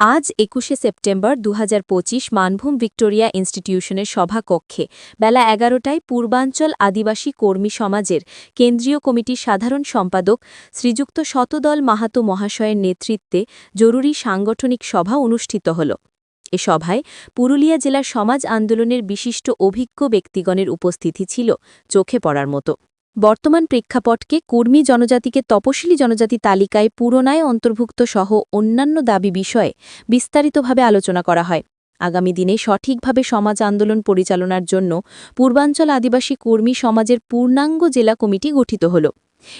আজ একুশে সেপ্টেম্বর দু হাজার পঁচিশ মানভূম ভিক্টোরিয়া ইনস্টিটিউশনের সভাকক্ষে বেলা এগারোটায় পূর্বাঞ্চল আদিবাসী কর্মী সমাজের কেন্দ্রীয় কমিটির সাধারণ সম্পাদক শ্রীযুক্ত শতদল মাহাতো মহাশয়ের নেতৃত্বে জরুরি সাংগঠনিক সভা অনুষ্ঠিত হল। এ সভায় পুরুলিয়া জেলার সমাজ আন্দোলনের বিশিষ্ট অভিজ্ঞ ব্যক্তিগণের উপস্থিতি ছিল, চোখে পড়ার মতো। বর্তমান প্রেক্ষাপটকে কর্মী জনজাতিকে তপশিলি জনজাতি তালিকায় পুরনায় অন্তর্ভুক্ত সহ অন্যান্য দাবি বিষয়ে বিস্তারিতভাবে আলোচনা করা হয়। আগামী দিনে সঠিকভাবে সমাজ আন্দোলন পরিচালনার জন্য পূর্বাঞ্চল আদিবাসী কর্মী সমাজের পূর্ণাঙ্গ জেলা কমিটি গঠিত হল।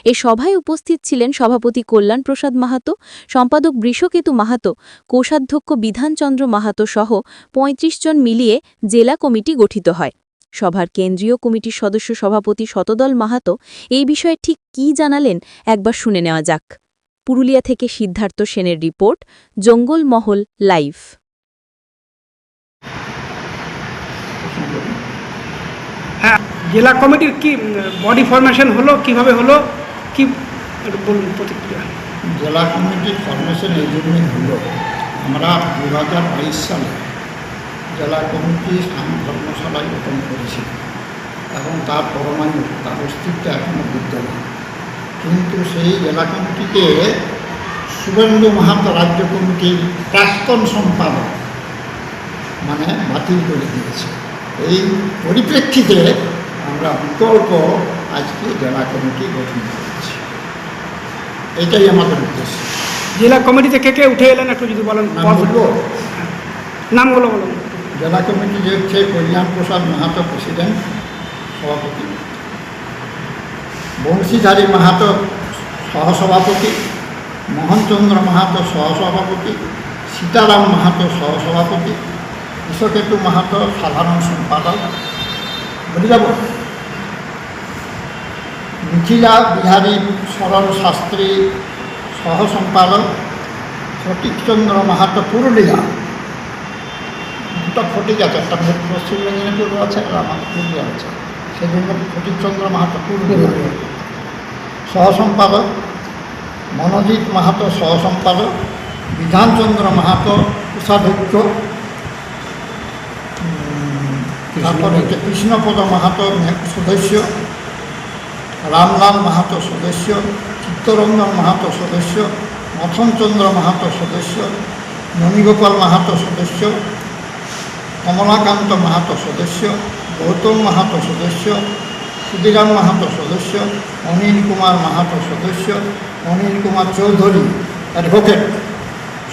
এ সভায় উপস্থিত ছিলেন সভাপতি কল্যাণ প্রসাদ মাহাতো, সম্পাদক বৃষকেতু মাহাতো, কোষাধ্যক্ষ বিধানচন্দ্র মাহাতো সহ ৩৫ জন মিলিয়ে জেলা কমিটি গঠিত হয়। সভার কেন্দ্রীয় কমিটির সদস্য সভাপতি শতদল মাহাতো এই বিষয়ে ঠিক কী জানালেন একবার শুনে নেওয়া যাক। পুরুলিয়া থেকে সিদ্ধার্থ সেনের রিপোর্ট জঙ্গলমহল লাইভ। হ্যাঁ জেলা কমিটির কি বডি ফরমেশন হলো কীভাবে হলো কি বলুন প্রতিক্রিয়া? জেলা কমিটির ফরমেশন এই জন্যই হলো। আমরা দু হাজার বাইশ সালে জেলা কমিটি স্থান ধর্মশালায় গঠন করেছি এবং তার পরমাণু তার অস্তিত্ব এখনও বিদ্যমান। কিন্তু সেই জেলা কমিটিকে শুভেন্দু মাহাতো রাজ্য কমিটির প্রাক্তন সম্পাদক মানে বাতিল করে দিয়েছে। এই পরিপ্রেক্ষিতে আমরা বিকল্প আজকে জেলা কমিটি গঠন করেছি। এটাই আমাদের উদ্দেশ্য। জেলা কমিটিতে কে কে উঠে এলেন একটু যদি বলেন? নাম নামগুলো বলুন জেলা কমিটি হচ্ছে কল্যাণ প্রসাদ মাহাতো প্রেসিডেন্ট, সভাপতি। বংশীধারী মাহাতো সহসভাপতি, মোহনচন্দ্র মাহাতো সহসভাপতি, সীতারাম মাহাতো সহসভাপতি কৃষকেতু মাহাতো সাধারণ সম্পাদক। বুঝে যাব? মিথিলা বিহারী সরল শাস্ত্রী সহ সম্পাদক ফটিকচন্দ্র মাহাতো পুরুলিয়া। দুটো ফটিক আছে একটা পশ্চিম মেদিনীপুর আছে আর আমার পুরুলিয়া আছে। সেই জন্য ফটিকচন্দ্র মাহাতো পুরুলিয়া সহ সম্পাদক মনোজিৎ মাহাতো সহ সম্পাদক বিধানচন্দ্র মাহাতো কোষাধ্যক্ষ তারপর হচ্ছে কৃষ্ণপদ মাহাতো সদস্য, রামলাল মাহাতো সদস্য, চিত্তরঞ্জন মাহাতো সদস্য, মথনচন্দ্র মাহাতো সদস্য মণিগোপাল মাহাতো সদস্য কমলাকান্ত মাহাতো সদস্য গৌতম মাহাতো সদস্য ক্ষুদিরাম মাহাতো সদস্য অনিল কুমার মাহাতো সদস্য অনিল কুমার চৌধুরী অ্যাডভোকেট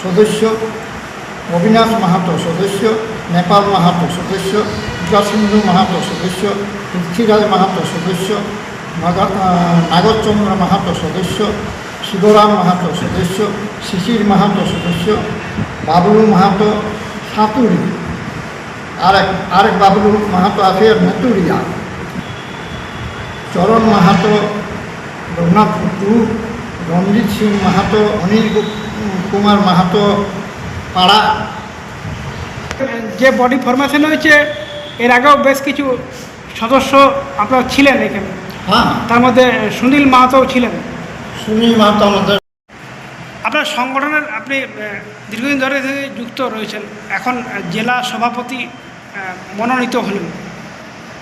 সদস্য অবিনাশ মাহাতো সদস্য নেপাল মাহাতো সদস্য বিকাশিন্দু মাহাতো সদস্য পৃথ্বীরাজ মাহাতো সদস্য নাগা- নাগরচন্দ্র মাহাতো সদস্য শিবরাম মাহাতো সদস্য শিশির মাহাতো সদস্য বাবলু মাহাতো সাঁতুরি আরেক আরেক বাবলু মাহাতো আছে মেতুরিয়া। চরণ মাহাতো রঘুনাথ টু রঞ্জিত সিং মাহাতো অনিল কুমার মাহাতো পাড়া। যে বডি ফরমেশন হয়েছে এর আগেও বেশ কিছু সদস্য আপনারা ছিলেন এখানে। হ্যাঁ। তার মধ্যে সুনীল মাহাতো ছিলেন। সুনীল মাহাতো আমাদের আপনার সংগঠনের আপনি দীর্ঘদিন ধরে যুক্ত রয়েছেন। এখন জেলা সভাপতি মনোনীত হলেন।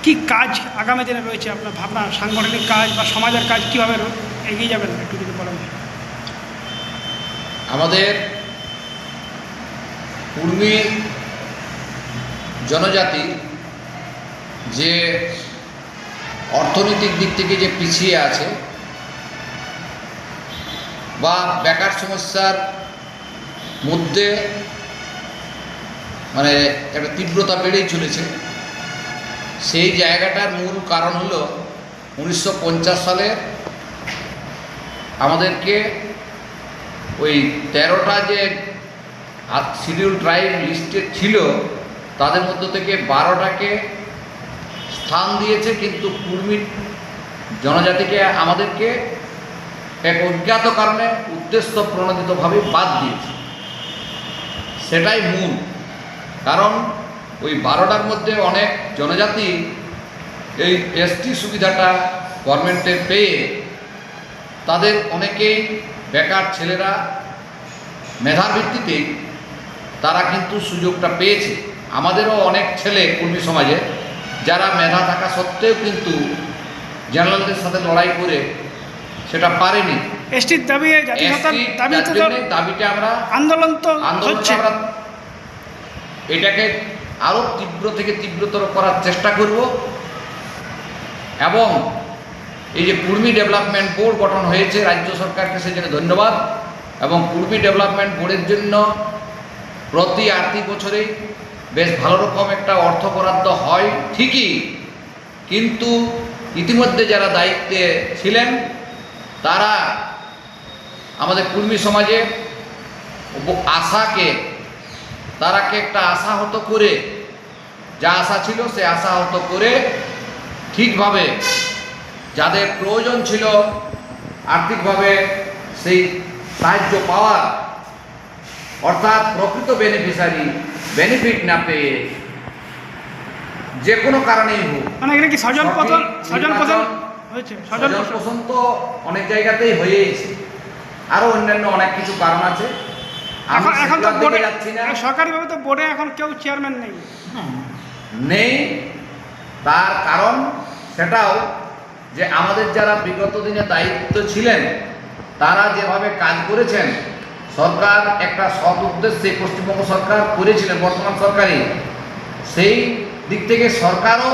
কি কাজ আগামী দিনে রয়েছে আপনার ভাবনা, সাংগঠনিক কাজ বা সমাজের কাজ কীভাবে এগিয়ে যাবেন? একটু যদি বলেন। আমাদের কুর্মী জনজাতি যে অর্থনৈতিক দিক থেকে যে পিছিয়ে আছে বা বেকার সমস্যার মধ্যে মানে একটা তীব্রতা বেড়েই চলেছে। সেই জায়গাটার মূল কারণ হলো উনিশশো পঞ্চাশ সালে আমাদেরকে ওই তেরোটা যে শিডিউল ট্রাইব লিস্টে ছিল, তাদের মধ্য থেকে বারোটাকে স্থান দিয়েছে, কিন্তু কুর্মী জনজাতিকে আমাদেরকে এক অজ্ঞাত কারণে উদ্দেশ্য প্রণোদিতভাবে বাদ দিয়েছে। সেটাই মূল। কারণ ওই বারোটার মধ্যে অনেক জনজাতি এই এসটি সুবিধাটা গভর্নমেন্টে পেয়ে তাদের অনেকেই বেকার ছেলেরা মেধার ভিত্তিতে তারা কিন্তু সুযোগটা পেয়েছে। আমাদেরও অনেক ছেলে কর্মী সমাজে যারা মেধা থাকা সত্ত্বেও কিন্তু জেনারেলদের সাথে লড়াই করে সেটা পারেনি। এসটির দাবি দাবিটা আমরা আন্দোলন তো আন্দোলন আমরা এটাকে আরও তীব্র থেকে তীব্রতর করার চেষ্টা করব। এবং এই যে কুর্মী ডেভেলপমেন্ট বোর্ড গঠন হয়েছে, রাজ্য সরকারকে সেজন্য ধন্যবাদ। এবং কুর্মী ডেভেলপমেন্ট বোর্ডের জন্য প্রতি আর্থিক বছরে বেশ ভালো রকম একটা অর্থ বরাদ্দ হয়, ঠিকই। কিন্তু ইতিমধ্যে যারা দায়িত্বে ছিলেন, তারা আমাদের কুর্মী সমাজে আশাকে তারাকে একটা আশাহত করে যা আশা ছিল সে আশাহত করে ঠিকভাবে যাদের প্রয়োজন ছিল আর্থিকভাবে সেই সাহায্য পাওয়ার অর্থাৎ প্রকৃত বেনিফিশিয়ারি বেনিফিট না পেয়ে যে কোনো কারণেই হোক। মানে এখানে কি স্বজন হয়েছে? পোষণ তো অনেক জায়গাতেই হয়েইছে আরও অন্যান্য অনেক কিছু কারণ আছে। এখন এখন তো বোর্ডে সরকারিভাবে তো বোর্ডে এখন কেউ চেয়ারম্যান নেই। নেই তার কারণ সেটাও যে আমাদের যারা বিগত দিনে দায়িত্ব ছিলেন তারা যেভাবে কাজ করেছেন সরকার একটা সৎ উদ্দেশ্যে পশ্চিমবঙ্গ সরকার করেছিলেন বর্তমান সরকারই। সেই দিক থেকে সরকারও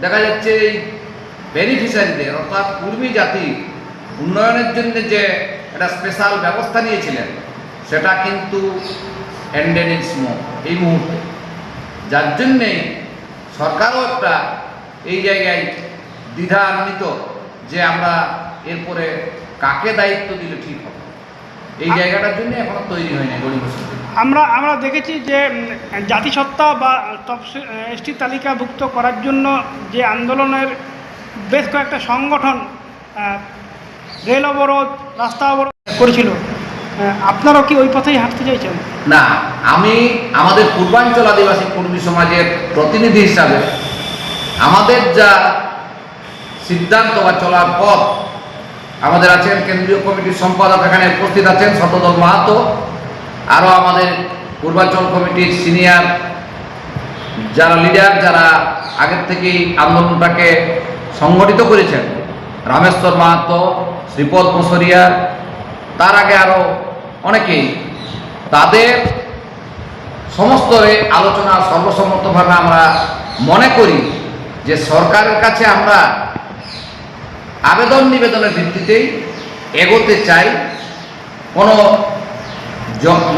দেখা যাচ্ছে এই বেনিফিশিয়ারিদের অর্থাৎ কুর্মী জাতি উন্নয়নের জন্য যে একটা স্পেশাল ব্যবস্থা নিয়েছিলেন সেটা কিন্তু এন্ডেনিসমো এই মুহূর্তে। যার জন্যে সরকারও একটা এই জায়গায় দ্বিধান্বিত যে আমরা এরপরে কাকে দায়িত্ব দিলে ঠিক হবে। এই জায়গাটার জন্য এখনও তৈরি হয়নি গরিব আমরা আমরা দেখেছি যে জাতিসত্তা বা এসটি তালিকাভুক্ত করার জন্য যে আন্দোলনের বেশ কয়েকটা সংগঠন রেল অবরোধ, রাস্তা অবরোধ করেছিল। আপনারাও কি ওই পথেই হাঁটতে চাইছেন? না, আমি আমাদের পূর্বাঞ্চল আদিবাসী কর্মী সমাজের প্রতিনিধি হিসাবে আমাদের যা সিদ্ধান্ত বা চলার পথ, আমাদের আছেন কেন্দ্রীয় কমিটির সম্পাদক, এখানে উপস্থিত আছেন শতদল মাহাতো, আরও আমাদের পূর্বাঞ্চল কমিটির সিনিয়র যারা লিডার, যারা আগের থেকেই আন্দোলনটাকে সংগঠিত করেছেন, রামেশ্বর মাহাতো, শ্রীপদ বসরিয়া তার আগে আরও অনেকেই তাদের সমস্ত আলোচনা সর্বসম্মতভাবে আমরা মনে করি যে সরকারের কাছে আমরা আবেদন নিবেদনের ভিত্তিতেই এগোতে চাই। কোনো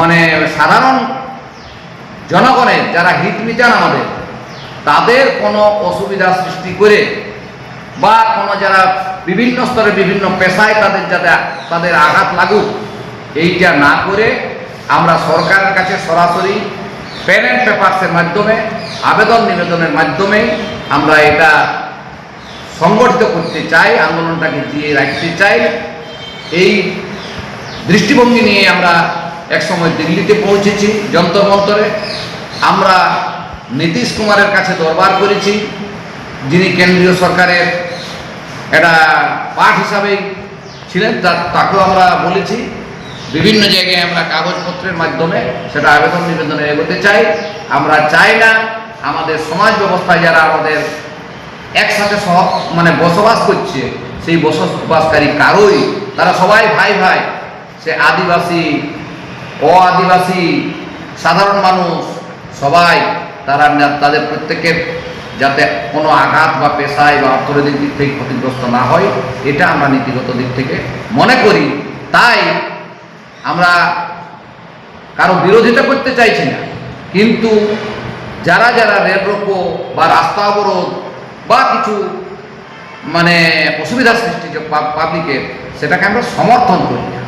মানে সাধারণ জনগণের যারা হিত মিটান আমাদের, তাদের কোনো অসুবিধা সৃষ্টি করে বা কোনো যারা বিভিন্ন স্তরে বিভিন্ন পেশায় তাদের যাতে, তাদের আঘাত লাগুক এইটা না করে আমরা সরকারের কাছে সরাসরি পেন অ্যান্ড পেপারসের মাধ্যমে, আবেদন নিবেদনের মাধ্যমে আমরা এটা সংগঠিত করতে চাই, আন্দোলনটাকে দিয়ে রাখতে চাই। এই দৃষ্টিভঙ্গি নিয়ে আমরা একসময় দিল্লিতে পৌঁছেছি, যন্তর মন্তরে। আমরা নীতিশ কুমারের কাছে দরবার করেছি, যিনি কেন্দ্রীয় সরকারের একটা পাঠ হিসাবেই ছিলেন তাকেও আমরা বলেছি। বিভিন্ন জায়গায় আমরা কাগজপত্রের মাধ্যমে সেটা আবেদন নিবেদনে এগোতে চাই। আমরা চাই না আমাদের সমাজ ব্যবস্থায় যারা আমাদের একসাথে সহ মানে বসবাস করছে, সেই বসবাসকারী কারোই, তারা সবাই ভাই ভাই, সে আদিবাসী অ আদিবাসী সাধারণ মানুষ, সবাই তারা তাদের প্রত্যেকের যাতে কোনো আঘাত বা পেশায় বা অর্থনৈতিক দিক থেকে ক্ষতিগ্রস্ত না হয়, এটা আমরা নীতিগত দিক থেকে মনে করি। তাই আমরা কারও বিরোধিতা করতে চাইছি না, কিন্তু যারা যারা রেল রোপো বা রাস্তা অবরোধ বা কিছু মানে অসুবিধার সৃষ্টি পাবলিকের সেটাকে আমরা সমর্থন করি না।